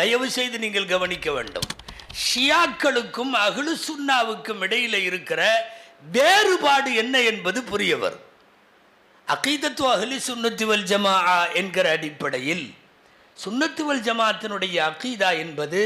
தயவு செய்து நீங்கள் கவனிக்க வேண்டும். ஷியாக்களுக்கும் அகுலு சுன்னாவுக்கும் இடையில இருக்கிற வேறுபாடு என்ன என்பது புரியவர். அகைதத்து அகீதத்து சுன்னத்துவல் ஜமா என்கிற அடிப்படையில் சுன்னத்துவல் ஜமாத்தினுடைய அகீதா என்பது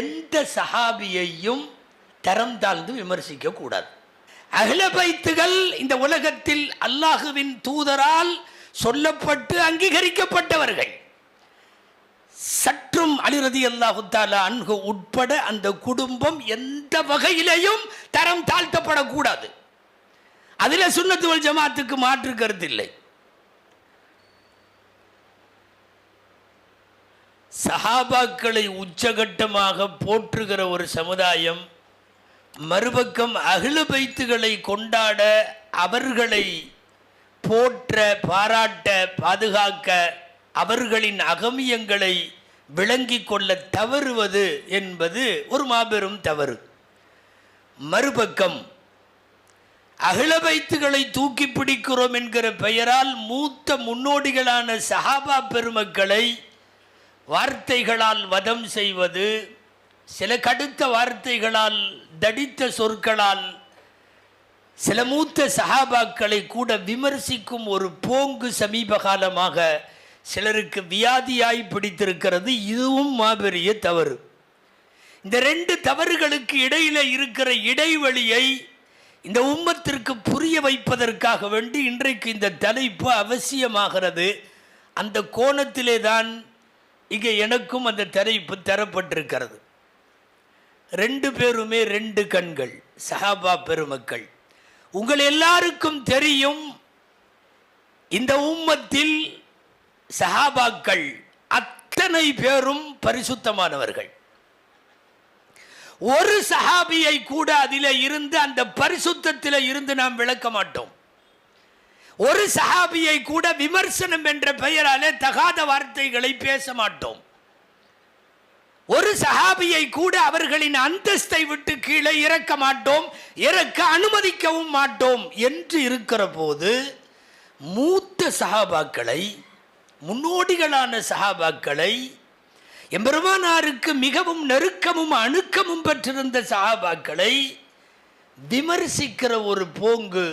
எந்த சஹாபியையும் தரம் தாழ்ந்து விமர்சிக்க கூடாது. அகிலபைத்துகள் இந்த உலகத்தில் அல்லாஹுவின் தூதரால் சொல்லப்பட்டு அங்கீகரிக்கப்பட்டவர்கள். சற்றும் அலிரதி அல்லாஹு அன்கு உட்பட அந்த குடும்பம் எந்த வகையிலையும் தரம் தாழ்த்தப்படக்கூடாது. அதில் சுன்னத்து ஜமாத்துக்கு மாற்று கருத்து இல்லை. சஹாபாக்களை உச்சகட்டமாக போற்றுகிற ஒரு சமுதாயம் மறுபக்கம் அகில பைத்துகளை கொண்டாட அவர்களை போற்ற பாராட்ட பாதுகாக்க அவர்களின் அகமியங்களை விளங்கி கொள்ள தவறுவது என்பது ஒரு மாபெரும் தவறு. மறுபக்கம் அகில வைத்துகளை தூக்கி பிடிக்கிறோம் என்கிற பெயரால் மூத்த முன்னோடிகளான சஹாபா பெருமக்களை வார்த்தைகளால் வதம் செய்வது சில கடுத்த வார்த்தைகளால் தடித்த சொற்களால் சில மூத்த சஹாபாக்களை கூட விமர்சிக்கும் ஒரு போங்கு சமீப காலமாக சிலருக்கு வியாதியாய் பிடித்திருக்கிறது. இதுவும் மாபெரிய தவறு. இந்த ரெண்டு தவறுகளுக்கு இடையில இருக்கிற இடைவெளியை இந்த உம்மத்திற்கு புரிய வைப்பதற்காக வேண்டி இன்றைக்கு இந்த தலைப்பு அவசியமாகிறது. அந்த கோணத்திலே தான் இங்கே எனக்கும் அந்த தலைப்பு தரப்பட்டிருக்கிறது. ரெண்டு பேருமே ரெண்டு கண்கள் சஹாபா பெருமக்கள். உங்கள் எல்லாருக்கும் தெரியும் இந்த உம்மத்தில் சஹாபாக்கள் அத்தனை பேரும் பரிசுத்தமானவர்கள். ஒரு சஹாபியை கூட அதில் இருந்து அந்த பரிசுத்தத்தில் இருந்து நாம் விளக்க மாட்டோம். ஒரு சஹாபியை கூட விமர்சனம் என்ற பெயராலே தகாத வார்த்தைகளை பேச மாட்டோம். ஒரு சஹாபியை கூட அவர்களின் அந்தஸ்தை விட்டு கீழே இறக்க மாட்டோம் இறக்க அனுமதிக்கவும் மாட்டோம் என்று இருக்கிற போது மூத்த சஹாபாக்களை முன்னோடிகளான சஹாபாக்களை எம்பெருமானாருக்கு மிகவும் நெருக்கமும் அணுக்கமும் பெற்றிருந்த சஹாபாக்களை விமர்சிக்கிற ஒரு போங்கு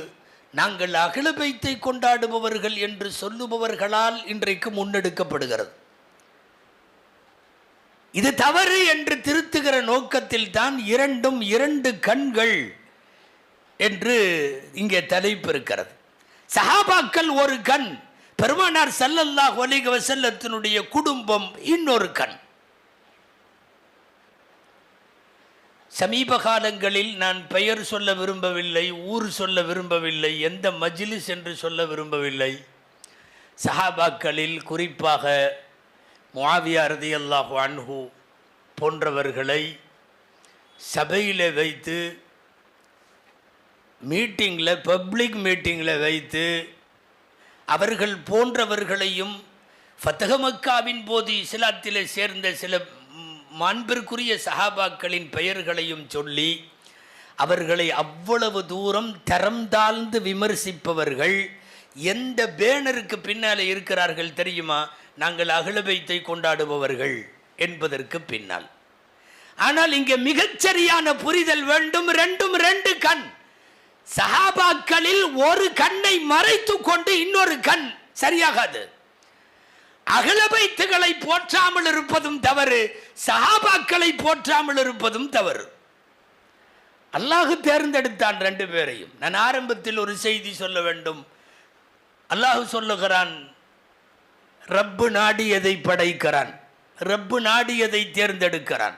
நாங்கள் அகிலபைத்தை கொண்டாடுபவர்கள் என்று சொல்லுபவர்களால் இன்றைக்கு முன்னெடுக்கப்படுகிறது. இது தவறு என்று திருத்துகிற நோக்கத்தில் தான் இரண்டும் இரண்டு கண்கள் என்று இங்கே தலைப்பு இருக்கிறது. சஹாபாக்கள் ஒரு கண் பெருமானார் சல்லல்லாஹ் ஒலிக செல்லத்தினுடைய குடும்பம் இன்னொரு கண். சமீப காலங்களில் நான் பெயர் சொல்ல விரும்பவில்லை ஊர் சொல்ல விரும்பவில்லை எந்த மஜ்லிஸ் என்று சொல்ல விரும்பவில்லை. சஹாபாக்களில் குறிப்பாக மாவியாரதி ரதியல்லாஹு அன்ஹு போன்றவர்களை சபையில் வைத்து மீட்டிங்கில் பப்ளிக் மீட்டிங்கில் வைத்து அவர்கள் போன்றவர்களையும் ஃபத்தக மக்காவின் போது இஸ்லாத்திலே சேர்ந்த சில மாண்பிற்குரிய சஹாபாக்களின் பெயர்களையும் சொல்லி அவர்களை அவ்வளவு தூரம் தரம் தாழ்ந்து விமர்சிப்பவர்கள் எந்த பேனருக்கு பின்னால் இருக்கிறார்கள் தெரியுமா? நாங்கள் அகலபைத்தை கொண்டாடுபவர்கள் என்பதற்கு பின்னால். ஆனால் இங்கே மிகச்சரியான புரிதல் வேண்டும் ரெண்டும் ரெண்டு கண். சஹாபாக்களில் ஒரு கண்ணை மறைத்து கொண்டு இன்னொரு கண் சரியாகாது. அகலபைத்துகளை போற்றாமல் இருப்பதும் தவறு சஹாபாக்களை போற்றாமல் இருப்பதும் தவறு. அல்லாஹ் தேர்ந்தெடுத்தான் ரெண்டு பேரையும். நான் ஆரம்பத்தில் ஒரு செய்தி சொல்ல வேண்டும். அல்லாஹ் சொல்லுகிறான் ரப்பு நாடியதை படைக்கிறான். ரப்பு நாடியதை தேர்ந்தெடுக்கிறான்.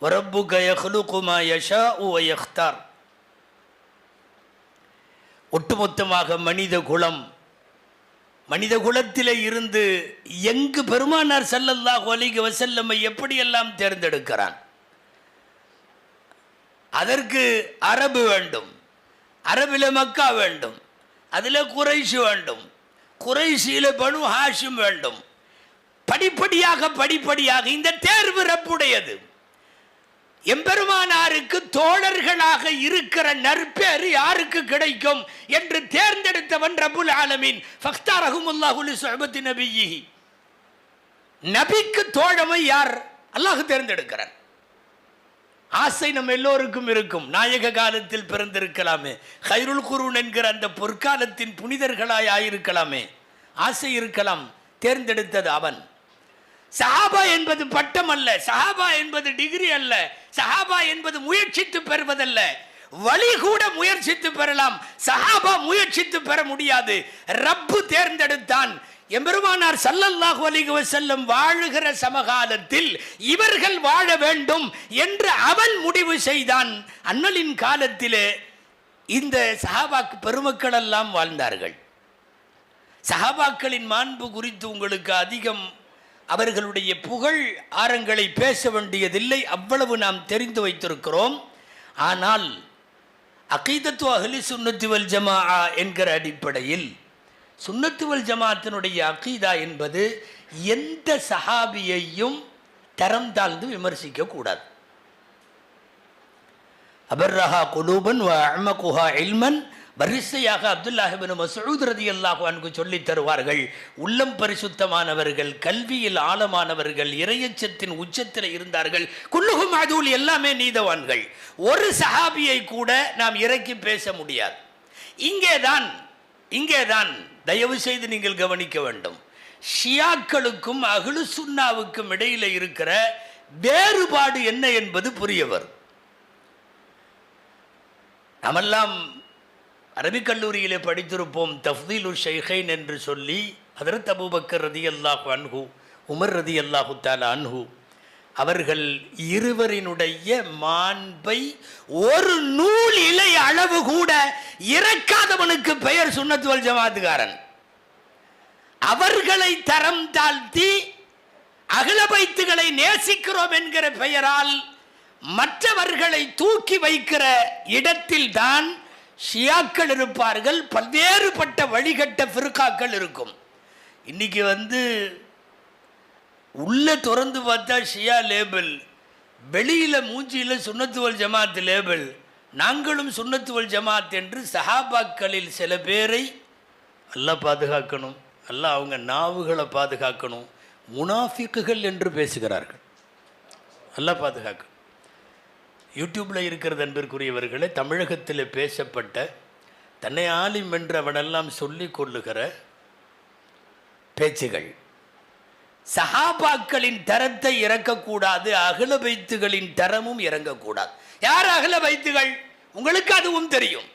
ரப்பு யஹ்லுகுமா யஷாஉ வ யக்தார் ஒட்டுமொத்தமாக மனித குலம். மனித குலத்தில் இருந்து எங்கு பெருமானார் செல்லல்லா ஒலிக வசல்லம்மை எப்படியெல்லாம் தேர்ந்தெடுக்கிறான்? அதற்கு அரபு வேண்டும். அரபில் மக்கா வேண்டும். அதில் குறைஷு வேண்டும். குறைஷியில் பனு ஹாஷிம் வேண்டும். படிப்படியாக படிப்படியாக இந்த தேர்வு ரப்புடையது. எம்பெருமானாருக்கு தோழர்களாக இருக்கிற நற்பேறு யாருக்கு கிடைக்கும் என்று தேர்ந்தெடுத்தவன் ரபுல் ஆலமீன். ஃபக்தார் அஹுமுல்லாஹுலி சுஹபத்தி நபியி. நபிக்கு தோழமை யார்? அல்லாஹ் தேர்ந்தெடுக்கிறார் ஆசை நம்ம எல்லோருக்கும் இருக்கும். நாயக காலத்தில் பிறந்திருக்கலாமே. ஹைருல் குருன் என்கிற அந்த பொற்காலத்தின் புனிதர்களாய் ஆயிருக்கலாமே. ஆசை இருக்கலாம். தேர்ந்தெடுத்தது அவன். சஹாபா என்பது பட்டம் அல்ல சஹாபா என்பது டிகிரி அல்ல சஹாபா என்பது முயற்சித்து பெறுவதல்ல. வழி கூட முயற்சித்து பெறலாம் சஹாபா முயற்சித்து பெற முடியாது. ரப்பு தேர்ந்தெடுத்தான். எம்பெருமானார் சல்லல்லாஹு அலிகுவ செல்லும் வாழுகிற சமகாலத்தில் இவர்கள் வாழ வேண்டும் என்று அவன் முடிவு செய்தான். அண்ணலின் காலத்திலே இந்த சஹாபாக்கு பெருமக்கள் எல்லாம் வாழ்ந்தார்கள். சஹாபாக்களின் மாண்பு குறித்து உங்களுக்கு அதிகம் அவர்களுடைய புகழ் ஆரங்களை பேச வேண்டியதில்லை. அவ்வளவு நாம் தெரிந்து வைத்திருக்கிறோம். ஆனால் அகீதத்து அகலி சுண்ணத்துவல் ஜமா என்கிற அடிப்படையில் சுண்ணத்துவல் ஜமாத்தினுடைய அகீதா என்பது எந்த சஹாபியையும் தரம் தாழ்ந்து விமர்சிக்க கூடாது. அபர்ரஹா குலூபன் வ அமகுஹா இல்மன் வரிசையாக அப்துல்லாஹிபின் மசூத் ரதியல்லாஹு அன்பு சொல்லித் தருவார்கள். உள்ளம் பரிசுத்தமானவர்கள் கல்வியில் ஆழமானவர்கள் இறையச்சத்தின் உச்சத்தில் இருந்தார்கள். குல்லுகும் அதுல் எல்லாமே நீதவான்கள். ஒரு சஹாபியை கூட நாம் இறக்கி பேச முடியாது. இங்கேதான் இங்கேதான் தயவு செய்து நீங்கள் கவனிக்க வேண்டும். ஷியாக்களுக்கும் அகுலு சுன்னாவுக்கும் இடையில இருக்கிற வேறுபாடு என்ன என்பது புரியவர். நாமெல்லாம் அரபிக் கல்லூரியிலே படித்திருப்போம் தஃதீலு ஷைஹைன் என்று சொல்லி ஹதரத் அபுபக்கர் ரதி அல்லாஹு அன்ஹு உமர் ரதி அல்லாஹு தால அன்ஹு அவர்கள் இருவரினுடைய மாண்பை ஒரு நூல் இலை அளவு கூட இறக்காதவனுக்கு பெயர் சுண்ணத்துவல் ஜமாத்துக்காரன். அவர்களை தரம் தாழ்த்தி அகிலபைத்துகளை நேசிக்கிறோம் என்கிற பெயரால் மற்றவர்களை தூக்கி வைக்கிற இடத்தில்தான் ஷியாக்கள் இருப்பார்கள் பல்வேறுபட்ட வழிகட்ட ஃபிருக்காக்கள் இருக்கும். இன்றைக்கி வந்து உள்ளே திறந்து பார்த்தா ஷியா லேபிள் வெளியில் மூஞ்சியில் சுண்ணத்துவல் ஜமாத் லேபிள் நாங்களும் சுண்ணத்துவல் ஜமாத் என்று சஹாபாக்களில் சில பேரை நல்லா பாதுகாக்கணும் நல்லா அவங்க நாவுகளை பாதுகாக்கணும் முனாஃபிக்குகள் என்று பேசுகிறார்கள். நல்லா பாதுகாக்கணும். யூடியூப்பில் இருக்கிறது அன்பிற்குரியவர்களே தமிழகத்தில் பேசப்பட்ட தன்னை ஆலிம் என்றவனெல்லாம் சொல்லி கொள்ளுகிற பேச்சுகள். சஹாபாக்களின் தரத்தை இறக்கக்கூடாது அகல வைத்துகளின் தரமும் இறங்கக்கூடாது. யார் அகல வைத்துகள் உங்களுக்கு அதுவும் தெரியும்.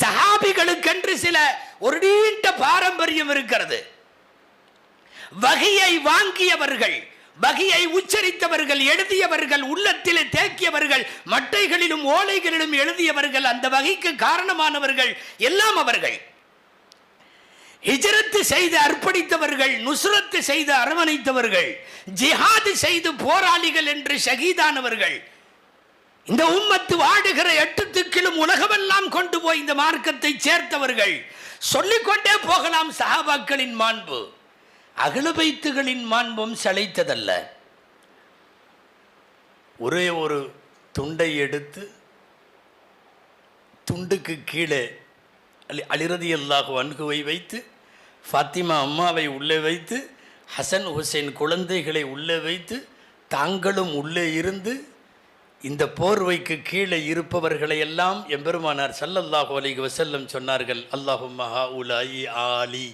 சஹாபிகளுக்கென்று சில ஒரு நீண்ட பாரம்பரியம் இருக்கிறது. வகையை வாங்கியவர்கள் வகையை உச்சரித்தவர்கள் எழுதியவர்கள் உள்ளத்திலே தேக்கியவர்கள் மட்டைகளிலும் ஓலைகளிலும் எழுதியவர்கள் அந்த வகைக்கு காரணமானவர்கள் எல்லாம் அவர்கள். ஹிஜரத்து செய்து அர்ப்பணித்தவர்கள் நுஸ்ரத்து செய்து அரவணைத்தவர்கள் ஜிஹாது செய்து போராளிகள் என்று ஷகீதானவர்கள். இந்த உம்மத்து வாடுகிற எட்டு திக்கிலும் உலகமெல்லாம் கொண்டு போய் இந்த மார்க்கத்தை சேர்த்தவர்கள். சொல்லிக்கொண்டே போகலாம் சஹாபாக்களின் மாண்பு. அகலபைத்துகளின் மாண்பும் சளைத்ததல்ல. ஒரே ஒரு துண்டை எடுத்து துண்டுக்கு கீழே அலி அலிரதி அல்லாஹு அன்குவை வைத்து ஃபாத்திமா அம்மாவை உள்ளே வைத்து ஹசன் ஹுசைன் குழந்தைகளை உள்ளே வைத்து தாங்களும் உள்ளே இருந்து இந்த போர்வைக்கு கீழே இருப்பவர்களை எல்லாம் எம்பெருமானார் சல்லல்லாஹு அலைஹி வசல்லம் சொன்னார்கள் அல்லாஹு மஹா உலாயி ஆலி.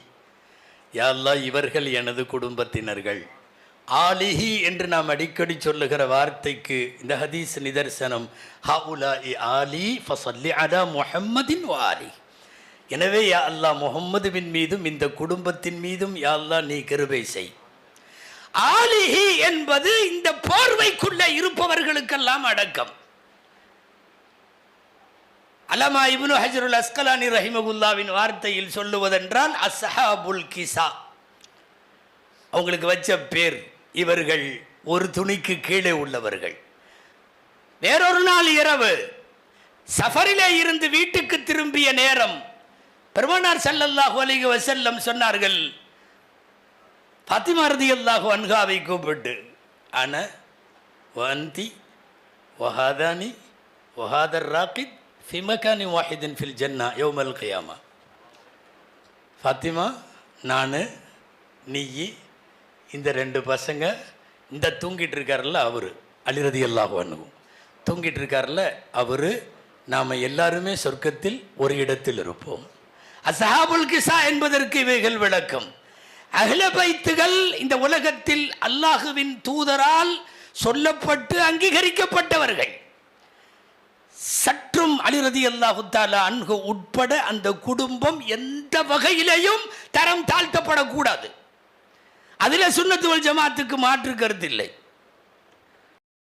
யா இவர்கள் எனது குடும்பத்தினர்கள். ஆலிஹி என்று நாம் அடிக்கடி சொல்லுகிற வார்த்தைக்கு இந்த ஹதீஸ் நிதர்சனம் ஹவுலா இ ஆலி ஃபசல்லி அலா முஹம்மதின் வாலி எனவே யா அல்லாஹ் முகம்மதுவின் மீதும் இந்த குடும்பத்தின் மீதும் யா அல்லாஹ் நீ கிருபை செய். ஆலிஹி என்பது இந்த போர்வைக்குள்ள இருப்பவர்களுக்கெல்லாம் அடக்கம். அலமா இப்னு ஹஜருல் அஸ்கலானி ரஹிமகுல்லாவின் வார்த்தையில் சொல்லுவதென்றால் அஸ்ஹாபுல் கிசா. அவங்களுக்கு வச்ச பேர் இவர்கள் ஒரு துணிக்கு கீழே உள்ளவர்கள். வேறொரு நாள் இரவு சஃபரிலே இருந்து வீட்டுக்கு திரும்பிய நேரம் பெருமானார் ஸல்லல்லாஹு அலிக வசல்லம் சொன்னார்கள் பத்திமாரதி ரதியல்லாஹு அன்காவை கூப்பிட்டு அன வந்தி ஒஹாதானி ஒஹாதர் ராக்கித் ஃபி மகானி வாஹிதின் ஃபில் ஜன்னா யோமல் கியாமா. ஃபாத்திமா நான் நீ இந்த ரெண்டு பசங்க இந்த தூங்கிட்டு இருக்காருல்ல அவர் அலிரதி அல்லாஹ் அணுகும் தூங்கிட்டு இருக்காருல்ல அவர் நாம் எல்லாருமே சொர்க்கத்தில் ஒரு இடத்தில் இருப்போம். அசஹாபுல் கிசா என்பதற்கு இவைகள் விளக்கம். அகில பைத்துகள் இந்த உலகத்தில் அல்லாஹுவின் தூதரால் சொல்லப்பட்டு அங்கீகரிக்கப்பட்டவர்கள். சற்றும் அலிரதி அல்லாஹு அன்கு உட்பட அந்த குடும்பம் எந்த வகையிலையும் தரம் தாழ்த்தப்படக்கூடாது. அதில் சுண்ணத்துவல் ஜமாத்துக்கு மாற்று கருத்து இல்லை.